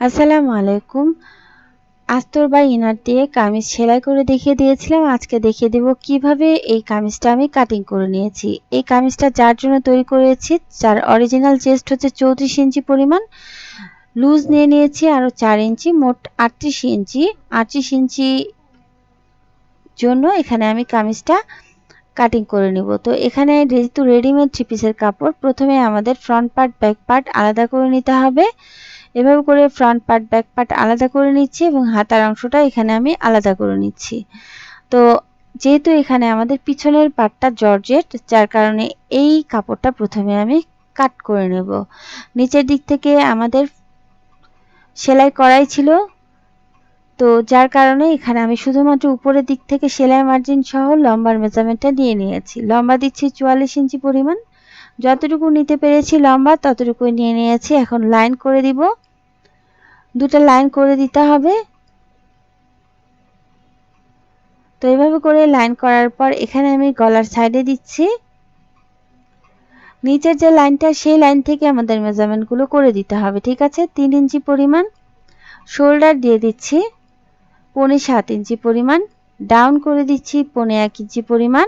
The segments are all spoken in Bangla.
আসসালামু আলাইকুম। আস্তর বা ইনার দিয়ে কামিজ সেলাই করে দেখিয়ে দিয়েছিলাম। আজকে দেখিয়ে দেব কীভাবে এই কামিজটা আমি কাটিং করে নিয়েছি। এই কামিজটা যার জন্য তৈরি করেছি, যার অরিজিনাল চেস্ট হচ্ছে চৌত্রিশ ইঞ্চি পরিমাণ। লুজ নিয়ে নিয়েছি আরও চার ইঞ্চি, মোট আটত্রিশ ইঞ্চি। আটত্রিশ ইঞ্চি জন্য এখানে আমি কামিজটা কাটিং করে নিব। তো এখানে যেহেতু রেডিমেড থ্রি পিসের কাপড়, প্রথমে আমাদের ফ্রন্ট পার্ট ব্যাক পার্ট আলাদা করে নিতে হবে। এভাবে করে ফ্রন্ট পার্ট ব্যাক পার্ট আলাদা করে নিচ্ছি এবং হাতার অংশটা এখানে আমি আলাদা করে নিচ্ছি। তো যেহেতু এখানে আমাদের পিছনের পার্টটা জর্জেট, যার কারণে এই কাপড়টা প্রথমে আমি কাট করে নেব। নিচের দিক থেকে আমাদের সেলাই করাই ছিল। তো যার কারণে এখানে আমি শুধুমাত্র উপরের দিক থেকে সেলাই মার্জিন সহ লম্বার মেজারমেন্টটা নিয়ে নিয়েছি। লম্বা দিচ্ছি চুয়াল্লিশ ইঞ্চি পরিমাণ। যতটুকু নিতে পেরেছি লম্বা, ততটুকু নিয়ে নিয়েছি। এখন লাইন করে দিব। দুটা লাইন করে দিতে হবে। তো এইভাবে করে লাইন করার পর এখানে আমি গলার সাইডে দিচ্ছি। নিচের যে লাইনটা সেই লাইন থেকে আমাদের মেজারমেন্টগুলো করে দিতে হবে, ঠিক আছে? তিন ইঞ্চি পরিমাণ। শোল্ডার দিয়ে দিচ্ছি। পনে সাত ইঞ্চি পরিমাণ। ডাউন করে দিচ্ছি, পনে এক ইঞ্চি পরিমাণ।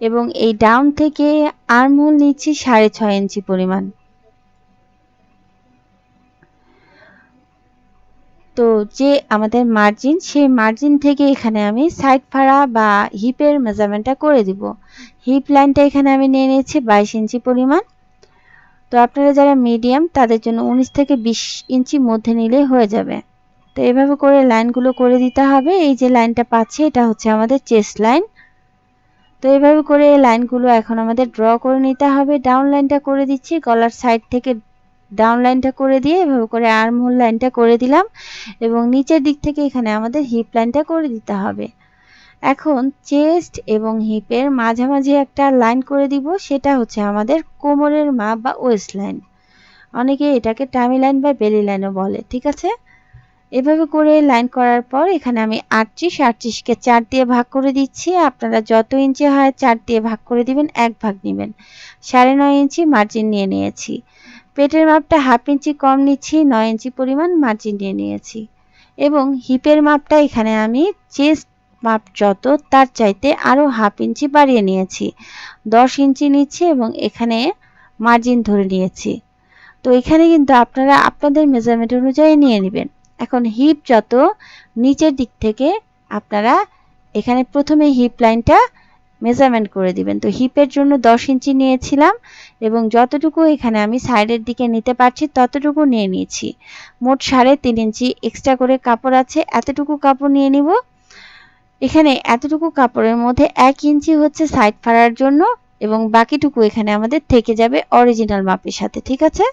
এবং এই ডাউন থেকে আর্মহোল নিচ্ছি সাড়ে ছয় ইঞ্চি পরিমাণ। তো যে আমাদের মার্জিন সেই মার্জিন থেকে এখানে আমি সাইড ফাড়া বা হিপের মেজারমেন্টটা করে দিব। হিপ লাইনটা এখানে আমি নিয়ে নিয়েছি বাইশ ইঞ্চি পরিমাণ। তো আপনারা যারা মিডিয়াম তাদের জন্য উনিশ থেকে বিশ ইঞ্চি মধ্যে নিলে হয়ে যাবে। তো এভাবে করে লাইনগুলো করে দিতে হবে। এই যে লাইনটা পাচ্ছি, এটা হচ্ছে আমাদের চেস্ট লাইন তো এইভাবে করে এই লাইনগুলো এখন আমাদের ড্র করে নিতে হবে। ডাউন লাইনটা করে দিচ্ছি, গলার সাইড থেকে ডাউন লাইনটা করে দিয়ে এভাবে করে আর্মহোল লাইনটা করে দিলাম এবং নিচের দিক থেকে এখানে আমাদের হিপ লাইনটা করে দিতে হবে। এখন চেস্ট এবং হিপের মাঝামাঝি একটা লাইন করে দিব, সেটা হচ্ছে আমাদের কোমরের মাপ বা ওয়েস্ট লাইন অনেকে এটাকে টামি লাইন বা বেলি লাইনও বলে, ঠিক আছে? এভাবে করে লাইন করার পর এখানে আমি আটত্রিশ আটত্রিশকে চার দিয়ে ভাগ করে দিচ্ছি। আপনারা যত ইঞ্চি হয় চার দিয়ে ভাগ করে দিবেন, এক ভাগ নেবেন। সাড়ে নয় ইঞ্চি মার্জিন নিয়ে নিয়েছি। পেটের মাপটা হাফ ইঞ্চি কম নিচ্ছি, নয় ইঞ্চি পরিমাণ মার্জিন নিয়ে নিয়েছি। এবং হিপের মাপটা এখানে আমি চেস্ট মাপ যত, তার চাইতে আরও হাফ ইঞ্চি বাড়িয়ে নিয়েছি। দশ ইঞ্চি নিচ্ছি এবং এখানে মার্জিন ধরে নিয়েছি। তো এখানে কিন্তু আপনারা আপনাদের মেজারমেন্ট অনুযায়ী নিয়ে নেবেন। এখন হিপ যত নিচের দিক থেকে আপনারা এখানে প্রথমে হিপ লাইনটা মেজারমেন্ট করে দিবেন। তো হিপের জন্য দশ ইঞ্চি নিয়েছিলাম এবং যতটুকু এখানে আমি সাইডের দিকে নিতে পারছি ততটুকু নিয়ে নিয়েছি। মোট সাড়ে তিন ইঞ্চি এক্সট্রা করে কাপড় আছে, এতটুকু কাপড় নিয়ে নিব। এখানে এতটুকু কাপড়ের মধ্যে এক ইঞ্চি হচ্ছে সাইড ফাড়ার জন্য এবং বাকিটুকু এখানে আমাদের থেকে যাবে অরিজিনাল মাপের সাথে, ঠিক আছে?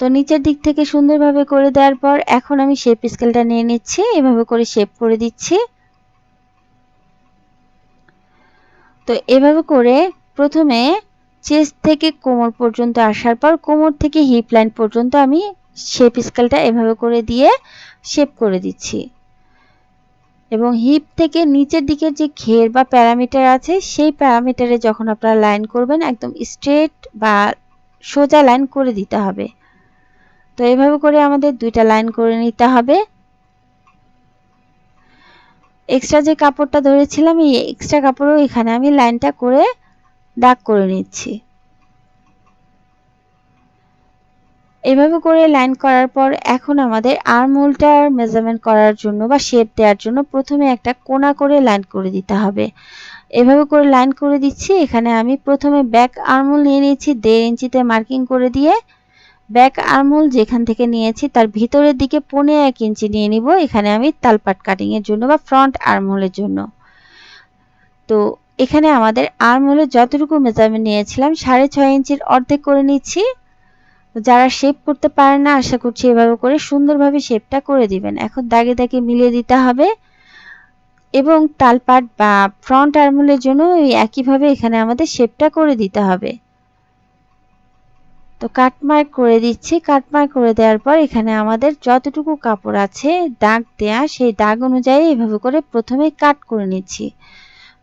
তো নিচের দিক থেকে সুন্দরভাবে করে দেওয়ার পর এখন আমি শেপ স্কেলটা নিয়ে নিচ্ছি, এভাবে করে শেপ করে দিচ্ছি। তো এভাবে করে প্রথমে চেস্ট থেকে কোমর পর্যন্ত আসার পর কোমর থেকে হিপ লাইন পর্যন্ত আমি শেপ স্কেলটা এভাবে করে দিয়ে শেপ করে দিচ্ছি। এবং হিপ থেকে নিচের দিকের যে ঘের বা প্যারামিটার আছে, সেই প্যারামিটারে যখন আপনারা লাইন করবেন, একদম স্ট্রেট বা সোজা লাইন করে দিতে হবে। তো এভাবে করে আমাদের দুইটা লাইন করে নিতে হবে। এক্সট্রা যে কাপড়টা ধরেছিলাম, এই এক্সট্রা কাপড়ও এখানে আমি লাইনটা করে দাগ করে নিচ্ছি। এভাবে করে লাইন করার পর এখন আমাদের আর্মহোলটার মেজারমেন্ট করার জন্য বা শেপ দেওয়ার জন্য প্রথমে একটা কোনা করে লাইন করে দিতে হবে। এভাবে করে লাইন করে দিচ্ছি, এখানে আমি প্রথমে ব্যাক আর্মহোল নিয়ে নিয়েছি, দেড় ইঞ্চিতে মার্কিং করে দিয়ে ব্যাক আর্মহোল যেখান থেকে নিয়েছি, তার ভিতরের দিকে পনে এক ইঞ্চি নিয়ে নিব। এখানে আমি তালপাট কাটিংয়ের জন্য বা ফ্রন্ট আর্মহোলের জন্য। তো এখানে আমাদের আর্মহোলের যতটুকু মেজারমেন্ট নিয়েছিলাম, সাড়ে ছয় ইঞ্চির অর্ধেক করে নিচ্ছি। যারা শেপ করতে পারে না, আশা করছি এভাবে করে সুন্দরভাবে শেপটা করে দিবেন। এখন দাগে দাগে মিলিয়ে দিতে হবে। এবং তালপাট বা ফ্রন্ট আর্মহোলের জন্য একইভাবে এখানে আমাদের শেপটা করে দিতে হবে। তো কাটমার্ক করে দিচ্ছি। কাটমার্ক করে দেওয়ার পর এখানে আমাদের যতটুকু কাপড় আছে, দাগ দেয়া, সেই দাগ অনুযায়ী এভাবে করে প্রথমে কাট করে নিচ্ছি।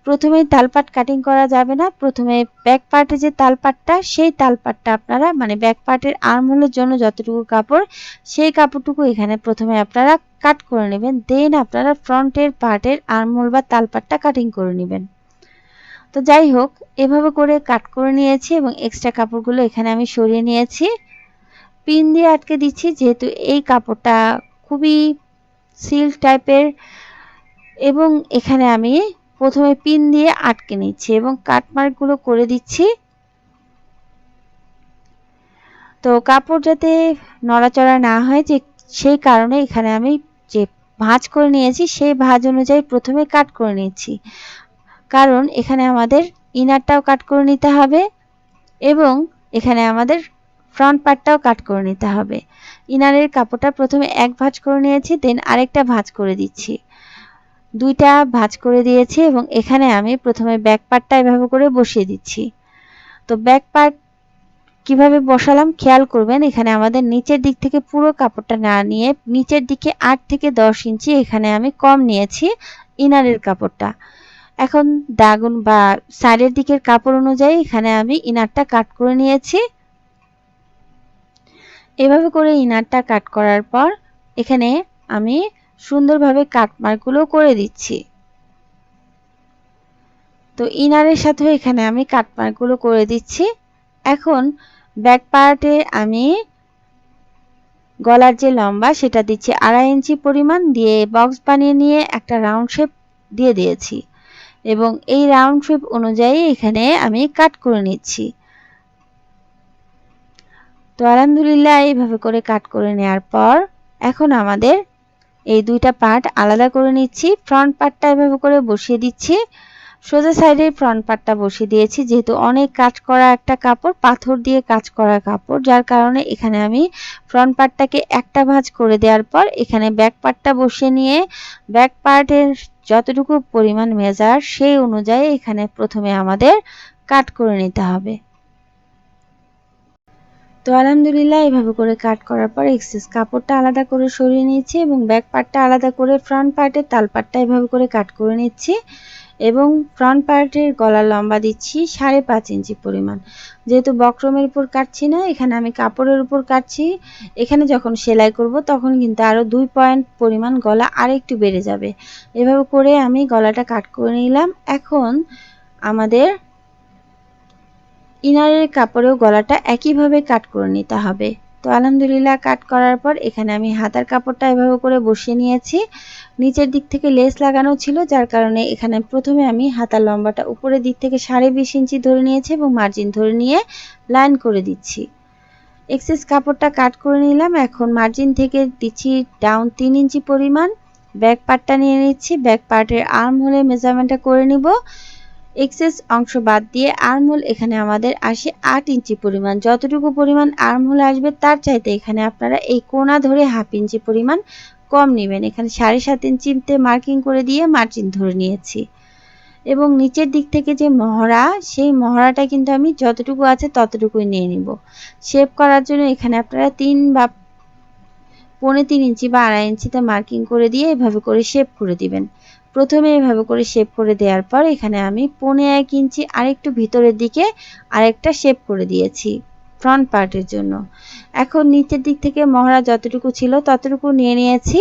প্রথমে তালপাট কাটিং করা যাবে না। প্রথমে ব্যাক পার্টে যে তালপাটটা, সেই তালপাটটা আপনারা মানে ব্যাক পার্টের আর্মহোলের জন্য যতটুকু কাপড়, সেই কাপড়টুকু এখানে প্রথমে আপনারা কাট করে নেবেন। দেন আপনারা ফ্রন্টের পার্টের আর্মহোল বা তালপাটটা কাটিং করে নেবেন। তো যাই হোক, এভাবে করে কাট করে নিয়েছি এবং এক্সট্রা কাপড়গুলো এখানে আমি সরিয়ে নিয়েছি। পিন দিয়ে আটকে দিচ্ছি, যেহেতু এই কাপড়টা খুবই সিল্ক টাইপের এবং এখানে আমি প্রথমে পিন দিয়ে আটকে নিচ্ছি এবং কাটমার্কগুলো করে দিচ্ছি। তো কাপড় যাতে নড়াচড়া না হয়, যে সেই কারণে এখানে আমি যে ভাঁজ করে নিয়েছি, সেই ভাঁজ অনুযায়ী প্রথমে কাট করে নিচ্ছি। কারণ এখানে আমাদের ইনারটাও কাট করে নিতে হবে এবং এখানে আমাদের ফ্রন্ট পার্টটাও কাট করে নিতে হবে। ইনারের কাপড়টা প্রথমে এক ভাঁজ করে নিয়েছি দেন আরেকটা ভাঁজ করে দিচ্ছি। দুইটা ভাঁজ করে দিয়েছি এবং এখানে আমি প্রথমে ব্যাক পার্টটা এভাবে করে বসিয়ে দিচ্ছি। তো ব্যাক পার্ট কীভাবে বসালাম খেয়াল করবেন, এখানে আমাদের নিচের দিক থেকে পুরো কাপড়টা না নিয়ে নিচের দিকে আট থেকে দশ ইঞ্চি এখানে আমি কম নিয়েছি ইনারের কাপড়টা। এখন দাগুন বা সাইডের দিকের কাপড় অনুযায়ী এখানে আমি ইনারটা কাট করে নিয়েছি। এভাবে করে ইনারটা কাট করার পর এখানে আমি সুন্দরভাবে কাটমার্কগুলো করে দিচ্ছি। তো ইনারের সাথেও এখানে আমি কাটমার্কগুলো করে দিচ্ছি। এখন ব্যাক পার্টে আমি গলার যে লম্বা সেটা দিচ্ছি আড়াই ইঞ্চি পরিমাণ দিয়ে বক্স বানিয়ে নিয়ে একটা রাউন্ড শেপ দিয়ে দিয়েছি। এবং এই রাউন্ড শেপ অনুযায়ী এখানে আমি কাট করে নিচ্ছি। তো আলহামদুলিল্লাহ, এইভাবে করে কাট করে নেওয়ার পর এখন আমাদের এই দুইটা পার্ট আলাদা করে নিচ্ছি। ফ্রন্ট পার্টটা এভাবে করে বসিয়ে দিচ্ছি। সোজা সাইডে ফ্রন্ট পার্টটা বসিয়ে দিয়েছি। যেহেতু অনেক কাজ করা একটা কাপড়, পাথর দিয়ে কাজ করা কাপড়, যার কারণে এখানে আমি ফ্রন্ট পার্টটাকে একটা ভাঁজ করে দেওয়ার পর এখানে ব্যাক পার্টটা বসিয়ে নিয়ে ব্যাক পার্টের যতটুকু পরিমাণ মেজার, সেই অনুযায়ী এখানে প্রথমে আমাদের কাট করে নিতে হবে। তো আলহামদুলিল্লাহ, এভাবে করে কাট করার পর এক্সেস কাপড়টা আলাদা করে সরিয়ে নিয়েছি এবং ব্যাক পার্টটা আলাদা করে ফ্রন্ট পার্টের তাল পার্টটা এভাবে করে কাট করে নিচ্ছি। এবং ফ্রন্ট পার্টের গলা লম্বা দিচ্ছি সাড়ে পাঁচ ইঞ্চি পরিমাণ। যেহেতু বক্রমের উপর কাটছি না, এখানে আমি কাপড়ের উপর কাটছি। এখানে যখন সেলাই করব, তখন কিন্তু আরও দুই পয়েন্ট পরিমাণ গলা আরেকটু বেড়ে যাবে। এভাবে করে আমি গলাটা কাট করে নিলাম। এখন আমাদের ইনারের কাপড়েও গলাটা একইভাবে কাট করে নিতে হবে। তো আলহামদুলিল্লাহ কাট করার পর এখানে আমি হাতার কাপড়টা এভাবে করে বসিয়ে নিয়েছি। নিচের দিক থেকে লেস লাগানো ছিল, যার কারণে এখানে প্রথমে আমি হাতার লম্বাটা উপরের দিক থেকে সাড়ে বিশ ইঞ্চি ধরে নিয়েছি এবং মার্জিন ধরে নিয়ে লাইন করে দিচ্ছি। এক্সেস কাপড়টা কাট করে নিলাম। এখন মার্জিন থেকে দিচ্ছি ডাউন তিন ইঞ্চি পরিমাণ। ব্যাক পার্টটা নিয়ে নিচ্ছি। ব্যাক পার্টের আর্ম হলে মেজারমেন্টটা করে নিব। এক্সেস অংশ বাদ দিয়ে আর্মহোল এখানে আমাদের আসে আট ইঞ্চি পরিমাণ, যতটুকু পরিমাণ আর্মহোল আসবে তার চাইতে এখানে আপনারা এই কোনা ধরে হাফ ইঞ্চি পরিমাণ কম নেবেন। এখানে সাড়ে সাত ইঞ্চিতে মার্কিং করে দিয়ে মার্জিন ধরে নিয়েছি। এবং নিচের দিক থেকে যে মহড়া, সেই মহড়াটা কিন্তু আমি যতটুকু আছে ততটুকুই নিয়ে নিব। শেপ করার জন্য এখানে আপনারা তিন বা পৌনে তিন ইঞ্চি বা আড়াই ইঞ্চিতে মার্কিং করে দিয়ে এভাবে করে শেপ করে দিবেন। প্রথমে এভাবে করে শেপ করে দেওয়ার পর এখানে আমি পৌনে এক ইঞ্চি আরেকটু ভিতরের দিকে আরেকটা শেপ করে দিয়েছি ফ্রন্ট পার্টের জন্য। এখন নিচের দিক থেকে মহড়া যতটুকু ছিল ততটুকু নিয়ে নিয়েছি।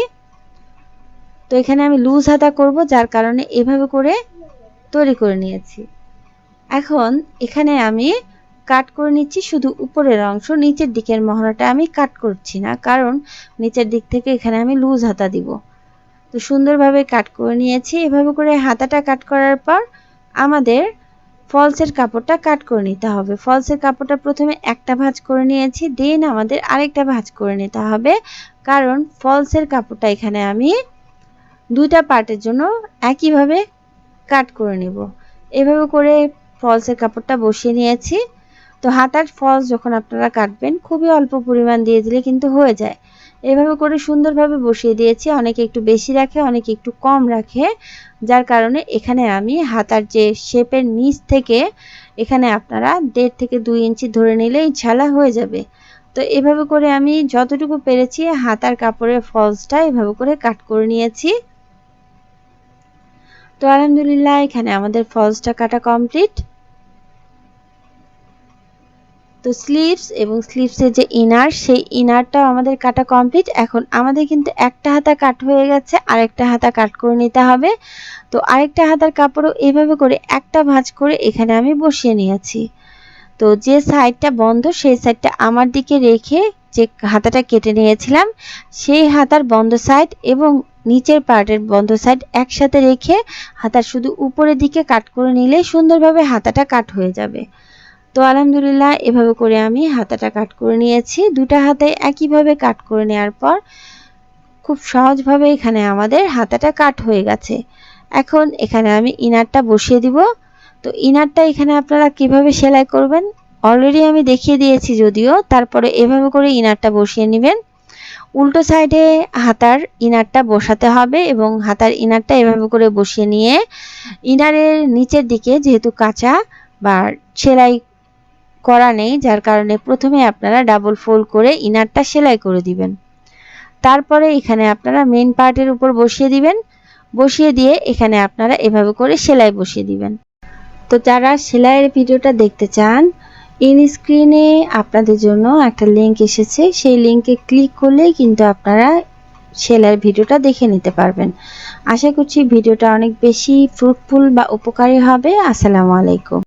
তো এখানে আমি লুজ হাতা করব, যার কারণে এভাবে করে তৈরি করে নিয়েছি। এখন এখানে আমি কাট করে নিচ্ছি শুধু উপরের অংশ, নিচের দিকের মহড়াটা আমি কাট করছি না, কারণ নিচের দিক থেকে এখানে আমি লুজ হাতা দিব। তো সুন্দরভাবে কাট করে নিয়েছি। এভাবে করে হাতাটা কাট করার পর আমাদের ফলসের কাপড়টা কাট করে নিতে হবে। ফলসের কাপড়টা প্রথমে একটা ভাঁজ করে নিয়েছি দেন আমাদের আরেকটা ভাঁজ করে নিতে হবে। কারণ ফলসের কাপড়টা এখানে আমি দুইটা পার্টের জন্য একইভাবে কাট করে নিব। এভাবে করে ফলসের কাপড়টা বসিয়ে নিয়েছি। তো হাতার ফলস যখন আপনারা কাটবেন, খুবই অল্প পরিমাণ দিয়ে দিলে কিন্তু হয়ে যায়। এভাবে করে সুন্দরভাবে বসিয়ে দিয়েছি। অনেকে একটু বেশি রাখে, অনেকে একটু কম রাখে। যার কারণে এখানে আমি হাতার যে শেপের নিচ থেকে এখানে আপনারা দেড় থেকে দুই ইঞ্চি ধরে নিলে ইনশাল্লাহ হয়ে যাবে। তো এভাবে করে আমি যতটুকু পেরেছি হাতার কাপড়ের ফলসটা এভাবে করে কাট করে নিয়েছি। তো আলহামদুলিল্লাহ, এখানে আমাদের ফলসটা কাটা কমপ্লিট। তো স্লিভস এবং স্লিভসের যে ইনার সেই ইনারটাও আমাদের কাটা কমপ্লিট এখন আমাদের কিন্তু একটা হাতা কাট হয়ে গেছে, আরেকটা হাতা কাট করে নিতে হবে। তো আরেকটা হাতার কাপড়ও এইভাবে করে একটা ভাঁজ করে এখানে আমি বসিয়ে নিয়েছি। তো যে সাইডটা বন্ধ, সেই সাইডটা আমার দিকে রেখে যে হাতাটা কেটে নিয়েছিলাম, সেই হাতার বন্ধ সাইড এবং নিচের পার্টের বন্ধ সাইড একসাথে রেখে হাতার শুধু উপরের দিকে কাট করে নিলে সুন্দরভাবে হাতাটা কাট হয়ে যাবে। তো আলহামদুলিল্লাহ, এভাবে করে আমি হাতাটা কাট করে নিয়েছি। দুটা হাতে একইভাবে কাট করে নেওয়ার পর খুব সহজভাবে এখানে আমাদের হাতাটা কাট হয়ে গেছে। এখন এখানে আমি ইনারটা বসিয়ে দিব। তো ইনারটা এখানে আপনারা কীভাবে সেলাই করবেন? অলরেডি আমি দেখিয়ে দিয়েছি যদিও, তারপরে এভাবে করে ইনারটা বসিয়ে নেবেন। উল্টো সাইডে হাতার ইনারটা বসাতে হবে এবং হাতার ইনারটা এভাবে করে বসিয়ে নিয়ে ইনারের নিচের দিকে যেহেতু কাঁচা বা সেলাই করা নেই, যার কারণে প্রথমে আপনারা ডাবল ফোল্ড করে ইনারটা সেলাই করে দিবেন। তারপরে এখানে আপনারা মেন পার্টের উপর বসিয়ে দিবেন। বসিয়ে দিয়ে এখানে আপনারা এভাবে করে সেলাই বসিয়ে দিবেন। তো যারা সেলাইয়ের ভিডিওটা দেখতে চান ইন স্ক্রিনে আপনাদের জন্য একটা লিংক এসেছে। সেই লিংকে ক্লিক করলেই কিন্তু আপনারা সেলাইয়ের ভিডিওটা দেখে নিতে পারবেন। আশা করছি ভিডিওটা অনেক বেশি ফ্রুটফুল বা উপকারী হবে। আসসালামু আলাইকুম।